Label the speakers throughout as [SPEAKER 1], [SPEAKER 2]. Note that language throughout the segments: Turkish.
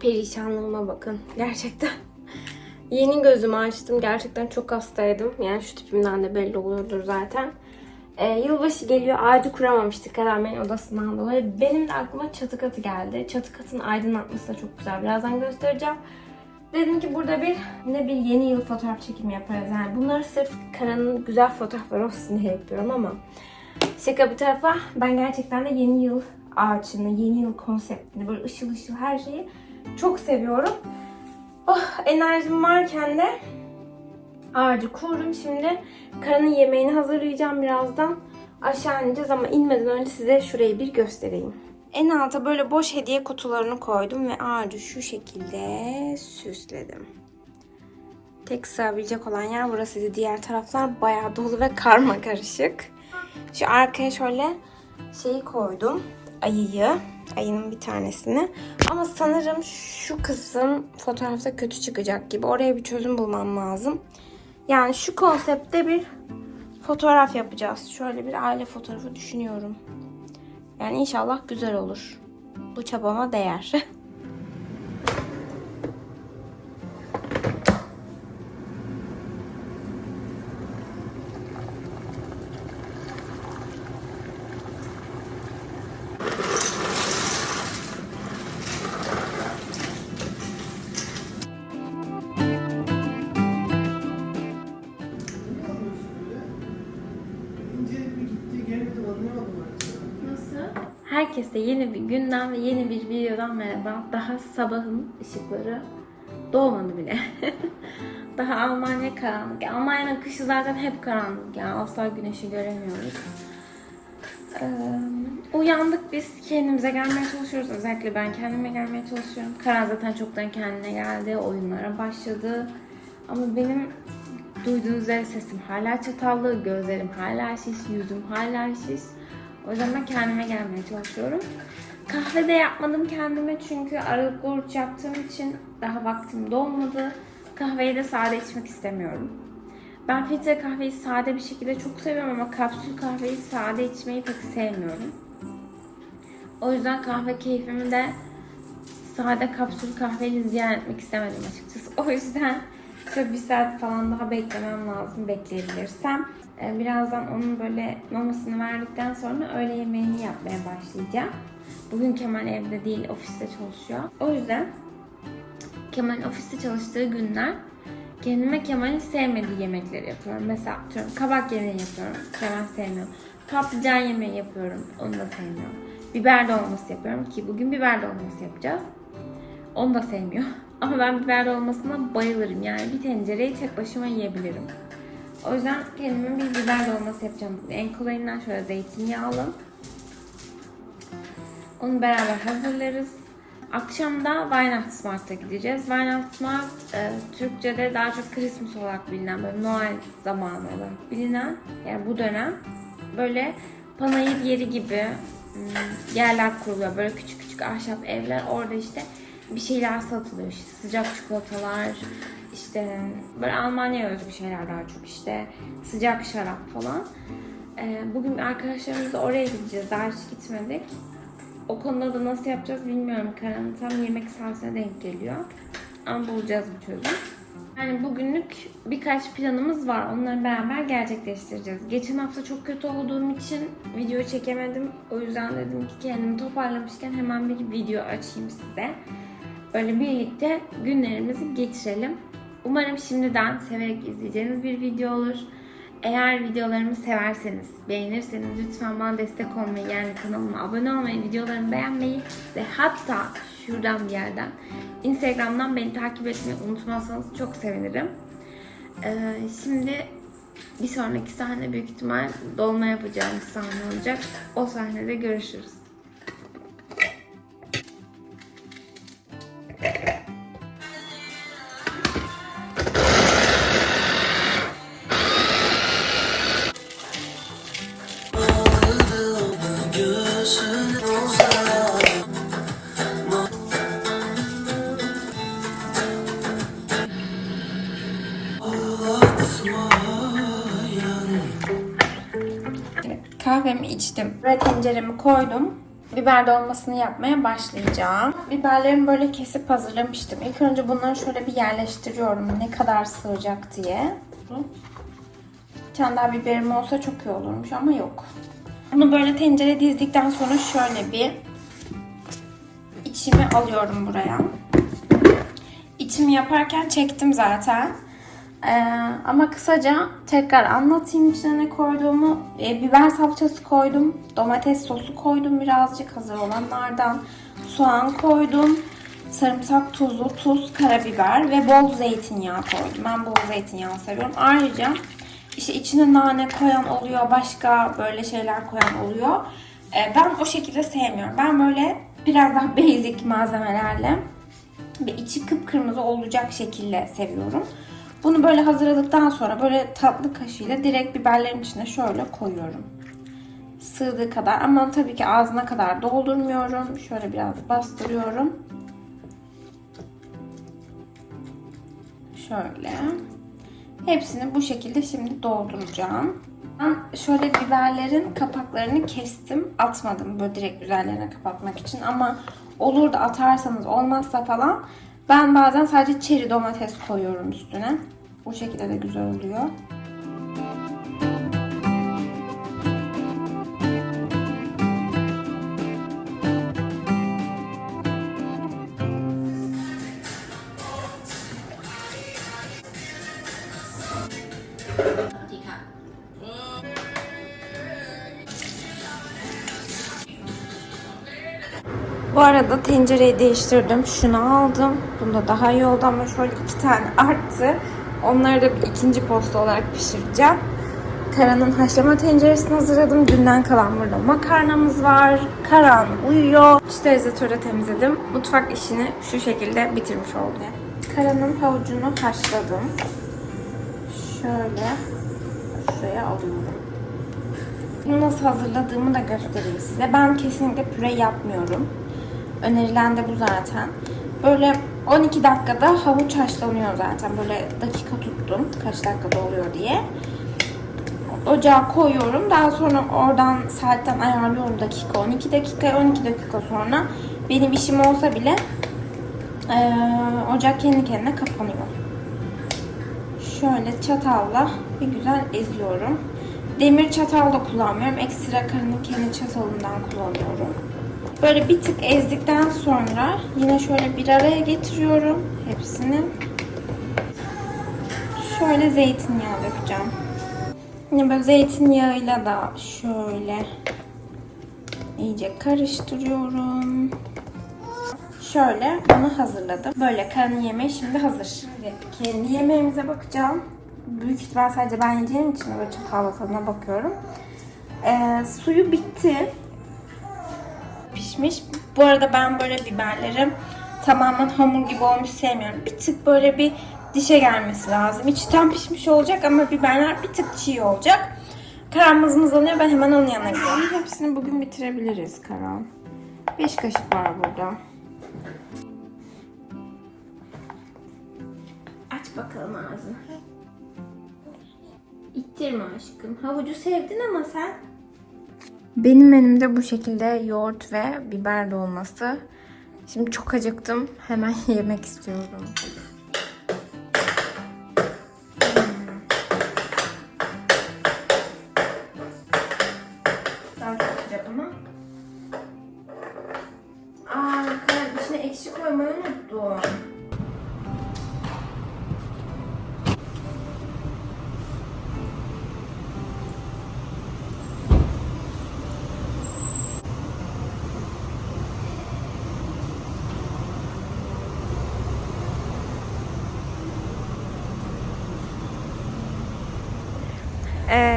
[SPEAKER 1] Perişanlığıma bakın. Gerçekten. Yeni gözümü açtım. Gerçekten çok hastaydım. Yani şu tipimden de belli oluyordur zaten. Ee, yılbaşı geliyor. Ağacı kuramamıştık Karan odasından dolayı. Benim de aklıma çatı katı geldi. Çatı katın aydınlatması da çok güzel. Birazdan göstereceğim. Dedim ki burada bir ne bir yeni yıl fotoğraf çekimi yaparız. Yani bunları sırf Karan'ın güzel fotoğrafları olsun diye yapıyorum ama şaka bir tarafa ben gerçekten de yeni yıl ağaçını, yeni yıl konseptini, böyle ışıl ışıl her şeyi çok seviyorum. Oh, enerjim varken de ağacı kurdum. Şimdi Karan'ın yemeğini hazırlayacağım birazdan. Aşağı ineceğiz ama inmeden önce size şurayı bir göstereyim. En alta böyle boş hediye kutularını koydum ve ağacı şu şekilde süsledim. Tek sığabilecek olan yer burasıydı. Diğer taraflar bayağı dolu ve karma karışık. Şu arkaya şöyle şeyi koydum. Ayıyı. Ayının bir tanesini. Ama sanırım şu kısım fotoğrafta kötü çıkacak gibi. Oraya bir çözüm bulmam lazım. Yani şu konseptte bir fotoğraf yapacağız. Şöyle bir aile fotoğrafı düşünüyorum. Yani inşallah güzel olur. Bu çabama değer. Herkese yeni bir günden ve yeni bir videodan merhaba. Daha sabahın ışıkları doğmadı bile. Daha Almanya karanlık. Almanya'nın kışı zaten hep karanlık. Yani asla güneşi göremiyoruz. Ee, uyandık biz kendimize gelmeye çalışıyoruz. Özellikle ben kendime gelmeye çalışıyorum. Karan zaten çoktan kendine geldi. Oyunlara başladı. Ama benim duyduğunuz üzere sesim hala çatallı, gözlerim hala şiş, yüzüm hala şiş. O yüzden ben kendime gelmeye çalışıyorum. Kahve de yapmadım kendime çünkü aralıklı oruç yaptığım için daha vaktim dolmadı. Kahveyi de sade içmek istemiyorum. Ben filtre kahveyi sade bir şekilde çok seviyorum ama kapsül kahveyi sade içmeyi pek sevmiyorum. O yüzden kahve keyfimi de sade kapsül kahveyle ziyan etmek istemedim açıkçası. O yüzden şöyle bir saat falan daha beklemem lazım bekleyebilirsem. Ee, Birazdan onun böyle mamasını verdikten sonra öğle yemeğini yapmaya başlayacağım. Bugün Kemal evde değil, ofiste çalışıyor. O yüzden Kemal'in ofiste çalıştığı günler kendime Kemal'in sevmediği yemekleri yapıyorum. Mesela atıyorum kabak yemeği yapıyorum. Kemal sevmiyor. Patlıcan yemeği yapıyorum. Onu da sevmiyor. Biber dolması yapıyorum ki bugün biber dolması yapacağız. Onu da sevmiyor. Ama ben biber dolmasına bayılırım. Yani bir tencereyi tek başıma yiyebilirim. O yüzden kendime bir biber dolması yapacağım. En kolayından şöyle zeytinyağlı. Onu beraber hazırlarız. Akşam da Weihnachtsmarkt'a gideceğiz. Weihnachtsmarkt e, Türkçe'de daha çok Christmas olarak bilinen, böyle Noel zamanı olarak bilinen, yani bu dönem böyle panayır yeri gibi hmm, yerler kuruluyor. Böyle küçük küçük ahşap evler. Orada işte bir şeyler satılıyor. İşte sıcak çikolatalar, işte böyle Almanya özgü şeyler daha çok işte sıcak şarap falan. E, bugün arkadaşlarımızla oraya gideceğiz. Daha hiç gitmedik. O konuda da nasıl yapacağız bilmiyorum. Karan tam yemek saatine denk geliyor. Ama bulacağız bir çözüm. Yani bugünlük birkaç planımız var. Onları beraber gerçekleştireceğiz. Geçen hafta çok kötü olduğum için video çekemedim. O yüzden dedim ki kendimi toparlamışken hemen bir video açayım size. Böyle birlikte günlerimizi geçirelim. Umarım şimdiden severek izleyeceğiniz bir video olur. Eğer videolarımı severseniz, beğenirseniz lütfen bana destek olmayı, yani kanalıma abone olmayı, videolarımı beğenmeyi ve hatta şuradan bir yerden Instagram'dan beni takip etmeyi unutmazsanız çok sevinirim. Ee, şimdi bir sonraki sahne büyük ihtimal dolma yapacağım sahne olacak. O sahnede görüşürüz. Tenceremi koydum. Biber dolmasını yapmaya başlayacağım. Biberlerimi böyle kesip hazırlamıştım. İlk önce bunları şöyle bir yerleştiriyorum. Ne kadar sığacak diye. Bir tane daha biberim olsa çok iyi olurmuş ama yok. Bunu böyle tencereye dizdikten sonra şöyle bir içimi alıyorum buraya. İçimi yaparken çektim zaten. Ee, ama kısaca tekrar anlatayım içine ne koyduğumu. Ee, biber salçası koydum. Domates sosu koydum birazcık hazır olanlardan. Soğan koydum. Sarımsak, tuzlu, tuz, karabiber ve bol zeytinyağı koydum. Ben bol zeytinyağı seviyorum. Ayrıca işte içine nane koyan oluyor, başka böyle şeyler koyan oluyor. Ee, ben o şekilde sevmiyorum. Ben böyle biraz daha basic malzemelerle ve içi kıpkırmızı olacak şekilde seviyorum. Bunu böyle hazırladıktan sonra böyle tatlı kaşığıyla direkt biberlerin içine şöyle koyuyorum. Sığdığı kadar ama tabii ki ağzına kadar doldurmuyorum. Şöyle biraz bastırıyorum. Şöyle. Hepsini bu şekilde şimdi dolduracağım. Ben şöyle biberlerin kapaklarını kestim. Atmadım böyle direkt üzerlerine kapatmak için ama olur da atarsanız olmazsa falan ben bazen sadece çeri domates koyuyorum üstüne. Bu şekilde de güzel oluyor. Bu arada tencereyi değiştirdim. Şunu aldım. Bunda daha iyi oldu ama şöyle iki tane arttı. Onları da bir ikinci posta olarak pişireceğim. Karan'ın haşlama tenceresini hazırladım. Dünden kalan burada makarnamız var. Karan uyuyor. Sterilizatörü temizledim. Mutfak işini şu şekilde bitirmiş oldum. Karan'ın havucunu haşladım. Şöyle şuraya alıyorum. Bunu nasıl hazırladığımı da göstereyim size. Ben kesinlikle püre yapmıyorum. Önerilen de bu zaten. Böyle 12 dakikada havuç haşlanıyor zaten. Böyle dakika tuttum. Kaç dakikada oluyor diye. Ocağa koyuyorum. Daha sonra oradan saatten ayarlıyorum dakika. 12 dakika, 12 dakika sonra benim işim olsa bile eee, ocak kendi kendine kapanıyor. Şöyle çatalla bir güzel eziyorum. Demir çatal da kullanmıyorum. Ekstra karının kendi çatalından kullanıyorum. Böyle bir tık ezdikten sonra yine şöyle bir araya getiriyorum hepsini. Şöyle zeytinyağı dökeceğim. Yine böyle zeytinyağıyla da şöyle iyice karıştırıyorum. Şöyle bunu hazırladım. Böyle karın yemeği şimdi hazır. Şimdi kendi yemeğimize bakacağım. Büyük ihtimal sadece ben yiyeceğim için böyle çatalla tadına bakıyorum. Ee, suyu bitti. Pişmiş. Bu arada ben böyle biberlerim tamamen hamur gibi olmuş sevmiyorum. Bir tık böyle bir dişe gelmesi lazım. İçi tam pişmiş olacak ama biberler bir tık çiğ olacak. Karan mızmızlanıyor. Ben hemen onun yanına gidiyorum. Hepsini bugün bitirebiliriz Karan. 5 kaşık var burada. Aç bakalım ağzını. İttirme aşkım. Havucu sevdin ama sen. Benim menümde bu şekilde yoğurt ve biber dolması. Şimdi çok acıktım. Hemen yemek istiyorum. Hmm. Daha çok sıcak ama. Aa, ekşi koymayı unuttum.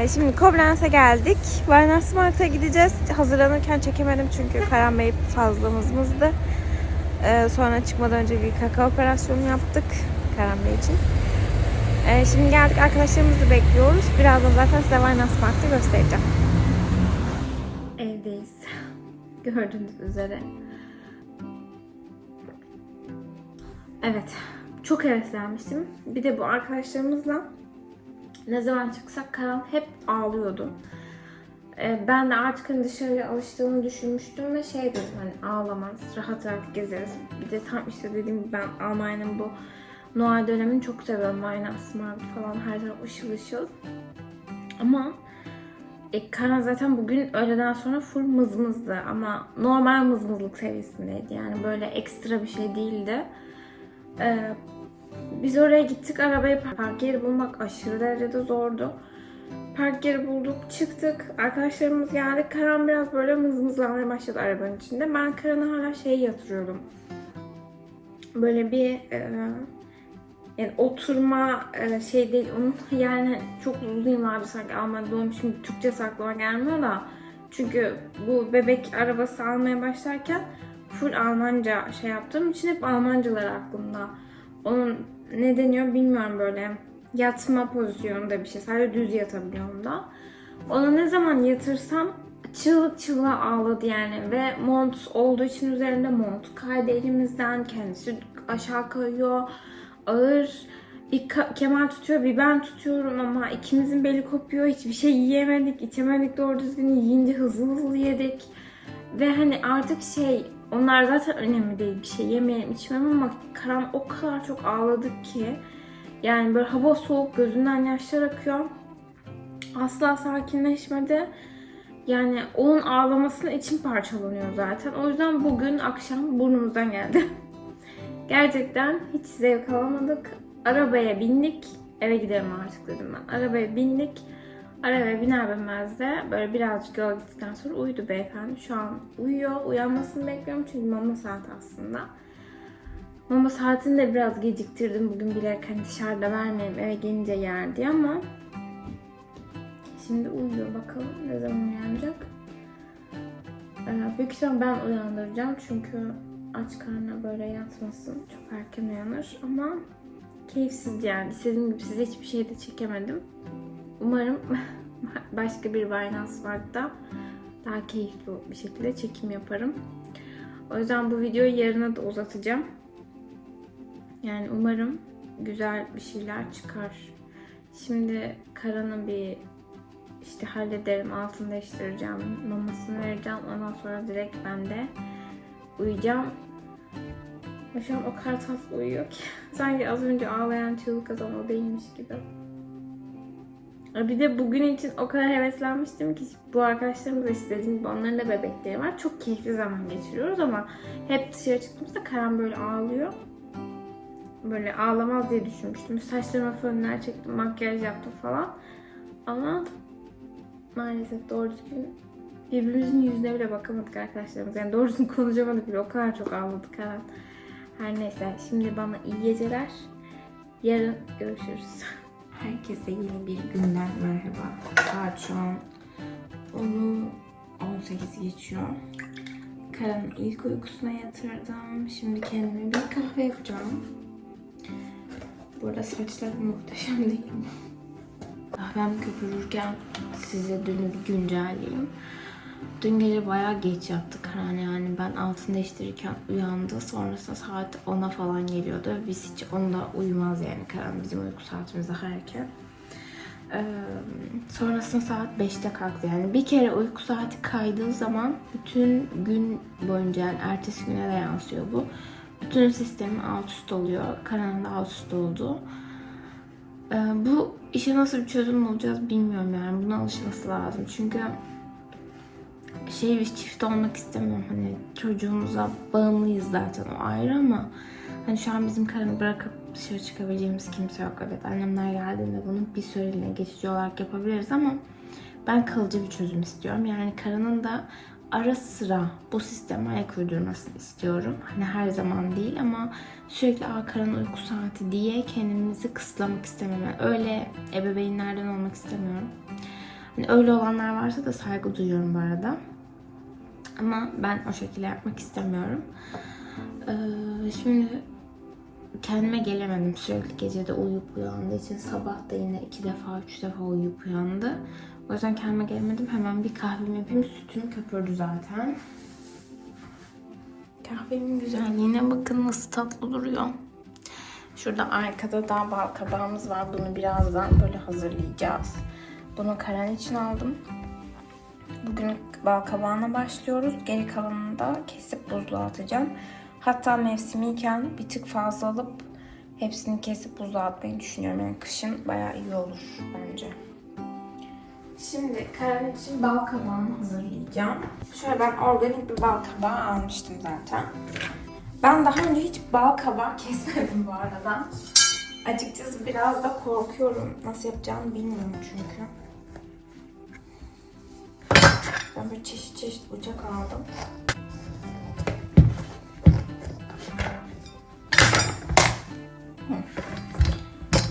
[SPEAKER 1] Ee, şimdi Koblenz'e geldik. Varnas Mart'a gideceğiz. Hazırlanırken çekemedim çünkü Karan Bey. Ee, sonra çıkmadan önce bir kaka operasyonu yaptık Karan için. Ee, şimdi geldik arkadaşlarımızı bekliyoruz. Birazdan zaten size Varnas Mart'ı göstereceğim. Evdeyiz. Gördüğünüz üzere. Evet. Çok heveslenmiştim. Bir de bu arkadaşlarımızla Ne zaman çıksak Karan hep ağlıyordu. Ee, ben de artık hani dışarıya alıştığımı düşünmüştüm ve şey dedim hani ağlamaz, rahat rahat gezeriz. Bir de tam işte dediğim gibi ben Almanya'nın bu Noel dönemini çok seviyorum. Weihnachtsmarkt falan her taraf ışıl ışıl. Ama e, Karan zaten bugün öğleden sonra full mızmızdı ama normal mızmızlık seviyesindeydi. Yani böyle ekstra bir şey değildi. Ee, biz oraya gittik arabayı park yeri bulmak aşırı derecede zordu. Park yeri bulduk, çıktık. Arkadaşlarımız geldi. Karan biraz böyle mızmızlanmaya başladı arabanın içinde. Ben Karan'a hala şey yatırıyordum. Böyle bir e, yani oturma e, şey değil. Onun yani çok uzun yıllardır sanki Almanya'da doğmuşum. Türkçe aklıma gelmiyor da. Çünkü bu bebek arabası almaya başlarken full Almanca şey yaptığım için hep Almancalar aklımda. Onun ne deniyor bilmiyorum böyle. Yatma pozisyonunda bir şey. Sadece düz yatabiliyorum da. Ona ne zaman yatırsam çığlık çığlığa ağladı yani. Ve mont olduğu için üzerinde mont kaydı elimizden. Kendisi aşağı kayıyor. Ağır. Bir Kemal tutuyor bir ben tutuyorum ama ikimizin beli kopuyor. Hiçbir şey yiyemedik içemedik. Doğru düzgün yiyince hızlı hızlı yedik. Ve hani artık şey onlar zaten önemli değil bir şey yemeyelim içmem ama Karan o kadar çok ağladık ki yani böyle hava soğuk gözünden yaşlar akıyor asla sakinleşmedi yani onun ağlamasına içim parçalanıyor zaten. O yüzden bugün akşam burnumuzdan geldi. Gerçekten hiç zevk alamadık. Arabaya bindik. Eve gidelim artık dedim ben. Arabaya bindik. Arabaya biner binmez de böyle birazcık yola gittikten sonra uyudu beyefendi. Şu an uyuyor. Uyanmasını bekliyorum çünkü mama saati aslında. Mama saatini de biraz geciktirdim. Bugün bilerek hani dışarıda vermeyeyim eve gelince yer diye ama Şimdi uyuyor bakalım ne zaman uyanacak. Ee, büyük ihtimal ben uyandıracağım çünkü aç karnına böyle yatmasın. Çok erken uyanır ama keyifsiz yani. İstediğim gibi size hiçbir şey de çekemedim. Umarım başka bir Weihnachtsmarkt'ta daha keyifli bir şekilde çekim yaparım. O yüzden bu videoyu yarına da uzatacağım. Yani umarım güzel bir şeyler çıkar. Şimdi Karan'ın bir işte hallederim. Altını değiştireceğim. Mamasını vereceğim. Ondan sonra direkt ben de uyuyacağım. An o kadar tatlı uyuyor ki. Sanki az önce ağlayan çığlık adam o değilmiş gibi. Bir de bugün için o kadar heveslenmiştim ki bu arkadaşlarımız da istediğim gibi onların da bebekleri var. Çok keyifli zaman geçiriyoruz ama hep dışarı çıktığımızda Karan böyle ağlıyor. Böyle ağlamaz diye düşünmüştüm. Saçlarıma fönler çektim, makyaj yaptım falan. Ama maalesef doğru düzgün birbirimizin yüzüne bile bakamadık arkadaşlarımız. Yani doğru düzgün konuşamadık bile. O kadar çok ağladık her an. Her neyse şimdi bana iyi geceler. Yarın görüşürüz. Herkese yeni bir günden merhaba. Saat şu an 10'u 18 geçiyor. Karan'ı ilk uykusuna yatırdım. Şimdi kendime bir kahve yapacağım. Bu arada saçlarım muhteşem değil mi? Kahvem köpürürken size dünü bir güncelleyeyim. Dün gece bayağı geç yattı Karan yani ben altını değiştirirken uyandı. Sonrasında saat 10'a falan geliyordu. Biz hiç onda uyumaz yani Karan bizim uyku saatimiz daha erken. Ee, sonrasında saat 5'te kalktı. Yani bir kere uyku saati kaydığı zaman bütün gün boyunca yani ertesi güne de yansıyor bu. Bütün sistemi alt üst oluyor. Karan'ın da alt üst oldu. Ee, bu işe nasıl bir çözüm bulacağız bilmiyorum yani. Buna alışması lazım. Çünkü şey bir çift olmak istemiyorum. Hani çocuğumuza bağımlıyız zaten o ayrı ama hani şu an bizim karını bırakıp dışarı çıkabileceğimiz kimse yok. Evet annemler geldiğinde bunu bir süreliğine geçici olarak yapabiliriz ama ben kalıcı bir çözüm istiyorum. Yani karının da ara sıra bu sisteme ayak uydurmasını istiyorum. Hani her zaman değil ama sürekli Aa, karın uyku saati diye kendimizi kısıtlamak istemiyorum. Yani öyle ebeveynlerden olmak istemiyorum. Hani öyle olanlar varsa da saygı duyuyorum bu arada. Ama ben o şekilde yapmak istemiyorum. Ee, şimdi kendime gelemedim sürekli gecede uyuyup uyandığı için sabah da yine iki defa üç defa uyuyup uyandı. O yüzden kendime gelemedim. Hemen bir kahvemi yapayım. Sütüm köpürdü zaten. Kahvemin güzelliğine bakın nasıl tatlı duruyor. Şurada arkada daha bal kabağımız var. Bunu birazdan böyle hazırlayacağız. Bunu karan için aldım. Bugün bal kabağına başlıyoruz. Geri kalanını da kesip buzluğa atacağım. Hatta mevsimiyken bir tık fazla alıp hepsini kesip buzluğa atmayı düşünüyorum. Yani kışın bayağı iyi olur bence. Şimdi karan için bal kabağını hazırlayacağım. Şöyle ben organik bir bal kabağı almıştım zaten. Ben daha önce hiç bal kabağı kesmedim bu arada. Açıkçası biraz da korkuyorum. Nasıl yapacağımı bilmiyorum çünkü. Ben böyle çeşit çeşit bıçak aldım.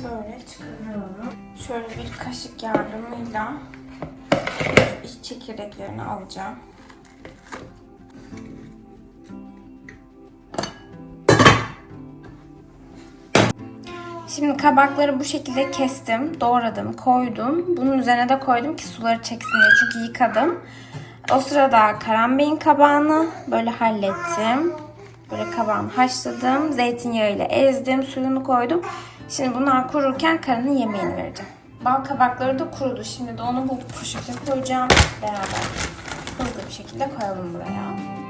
[SPEAKER 1] Böyle çıkarıyorum. Şöyle bir kaşık yardımıyla iç çekirdeklerini alacağım. Şimdi kabakları bu şekilde kestim, doğradım, koydum. Bunun üzerine de koydum ki suları çeksin diye çünkü yıkadım. O sırada karambeyin kabağını böyle hallettim. Böyle kabağımı haşladım, zeytinyağıyla ezdim, suyunu koydum. Şimdi bunlar kururken karının yemeğini vereceğim. Bal kabakları da kurudu. Şimdi de onu bu poşete koyacağım. Beraber hızlı bir şekilde koyalım buraya.